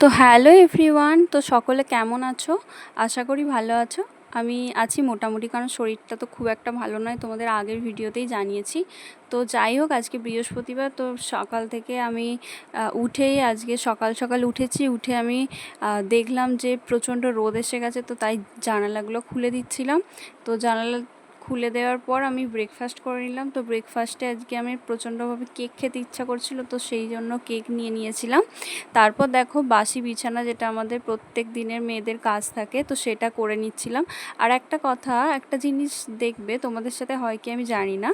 তো hello everyone, তো সকলে কেমন আছো? আশা করি ভালো আছো। আমি আছি মোটামুটি, কারণ শরীরটা তো খুব একটা ভালো নয়, তোমাদের আগের ভিডিওতেই জানিয়েছি। তো যাই হোক, আজকে বৃহস্পতিবার, তো সকাল থেকে আমি উঠেই আজকে সকাল সকাল উঠেছি, উঠে আমি দেখলাম যে প্রচণ্ড রোদ এসে গেছে, তো তাই জানালাগুলো খুলে দিচ্ছিলাম। তো জানালা খুলে দেওয়ার পর আমি ব্রেকফাস্ট করে নিলাম। তো ব্রেকফাস্টে আজকে আমি প্রচণ্ডভাবে কেক খেতে ইচ্ছা করছিল, তো সেই জন্য কেক নিয়ে নিয়েছিলাম। তারপর দেখো বাসি বিছানা যেটা আমাদের প্রত্যেক দিনের মেয়েদের কাজ থাকে, তো সেটা করে নিচ্ছিলাম। আর একটা কথা, একটা জিনিস দেখবে, তোমাদের সাথে হয় কি আমি জানি না,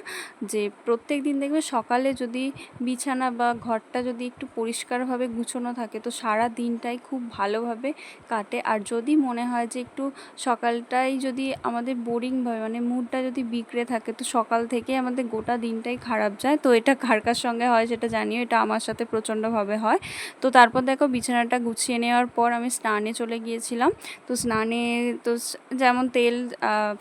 যে প্রত্যেক দিন দেখবে সকালে যদি বিছানা বা ঘরটা যদি একটু পরিষ্কারভাবে গুছোনো থাকে, তো সারা দিনটাই খুব ভালোভাবে কাটে। আর যদি মনে হয় যে একটু সকালটাই যদি আমাদের বোরিং হয় মানে মুডটা যদি বিগড়ে থাকে, তো সকাল থেকে আমাদের গোটা দিনটাই খারাপ যায়। তো এটা কার কার সঙ্গে হয় সেটা জানিও, এটা আমার সাথে প্রচণ্ডভাবে হয়। তো তারপর দেখো বিছানাটা গুছিয়ে নেওয়ার পর আমি স্নানে চলে গিয়েছিলাম। তো স্নানে, তো যেমন তেল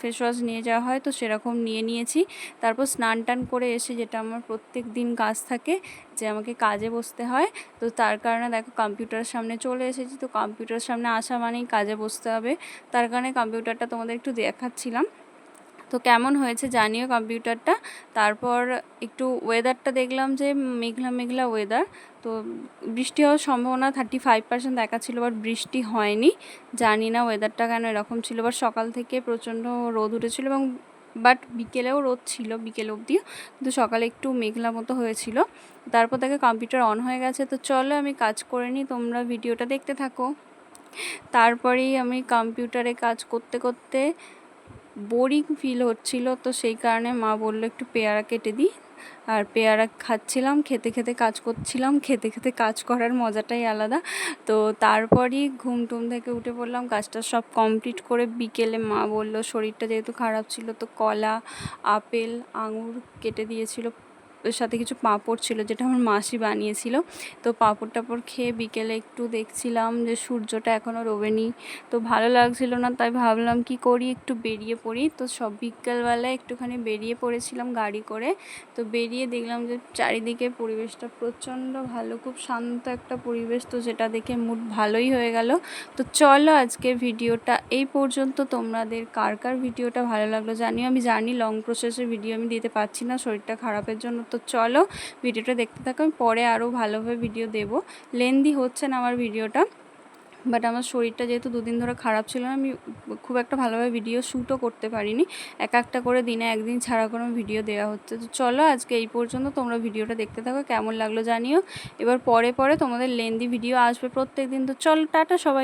ফেস ওয়াশ নিয়ে যাওয়া হয়, তো সেরকম নিয়ে নিয়েছি। তারপর স্নান টান করে এসে যেটা আমার প্রত্যেক দিন কাজ থাকে, যে আমাকে কাজে বসতে হয়। তো তার কারণে দেখো কম্পিউটারের সামনে চলে এসেছি, তো কম্পিউটারের সামনে আসা মানেই কাজে বসতে হবে। তার কারণে কম্পিউটারটা তোমাদের একটু দেখাচ্ছিলাম। তো কেমন হয়েছে জানিও কম্পিউটারটা। তারপর একটু ওয়েদারটা দেখলাম যে মেঘলা মেঘলা ওয়েদার তো বৃষ্টি হওয়ার সম্ভাবনা থার্টি ফাইভ পার্সেন্ট দেখাচ্ছিলো বাট বৃষ্টি হয়নি। জানি না ওয়েদারটা কেন এরকম ছিল বাট সকাল থেকে প্রচণ্ড রোদ উঠেছিল এবং বাট বিকেলেও রোদ ছিল, বিকেল অবধিও, কিন্তু সকালে একটু মেঘলা মতো হয়েছিল। তারপর দেখে কম্পিউটার অন হয়ে গেছে, তো চলো আমি কাজ করে নিই, তোমরা ভিডিওটা দেখতে থাকো। তারপরেই আমি কম্পিউটারে কাজ করতে করতে বোরিং ফিল হচ্ছিল, তো সেই কারণে মা বলল, একটু পেয়ারা কেটে দিই। আর পেয়ারা খাচ্ছিলাম, খেতে খেতে কাজ করছিলাম, খেতে খেতে কাজ করার মজাটাই আলাদা। তো তারপরই ঘুম টুম থেকে উঠে পড়লাম, কাজটা সব কমপ্লিট করে বিকেলে মা বলল, শরীরটা যেহেতু খারাপ ছিল, তো কলা, আপেল, আঙুর কেটে দিয়েছিল। সাথে কিছু পাঁপড় ছিল, যেটা আমার মাসি বানিয়েছিল। তো পাঁপড় টাপড় খেয়ে বিকেলে একটু দেখছিলাম যে সূর্যটা এখনও রোবেনি। তো ভালো লাগছিল না, তাই ভাবলাম কি করি, একটু বেরিয়ে পড়ি। তো সব বিকেলবেলায় একটুখানি বেরিয়ে পড়েছিলাম গাড়ি করে। তো বেরিয়ে দেখলাম যে চারিদিকে পরিবেশটা প্রচণ্ড ভালো, খুব শান্ত একটা পরিবেশ। তো যেটা দেখে মুড ভালোই হয়ে গেল। তো চলো আজকে ভিডিওটা এই পর্যন্ত। তোমাদের কার কার ভিডিওটা ভালো লাগল জানিও। আমি জানি লং প্রসেসের ভিডিও আমি দিতে পারছি না, শরীরটা খারাপের জন্য। তো চলো ভিডিওটা দেখতে থাকো, আমি পরে আরও ভালোভাবে ভিডিও দেবো। লেন্দি হচ্ছে না আমার ভিডিওটা বাট আমার শরীরটা যেহেতু দুদিন ধরে খারাপ ছিল আমি খুব একটা ভালোভাবে ভিডিও শ্যুটও করতে পারিনি। এক একটা করে দিনে একদিন ছাড়া কোনো ভিডিও দেওয়া হচ্ছে। তো চলো আজকে এই পর্যন্ত তোমরা ভিডিওটা দেখতে থাকো, কেমন লাগল জানিও। এবার পরে পরে তোমাদের লেন্দি ভিডিও আসবে প্রত্যেক দিন তো চলো, টাটা সবাই।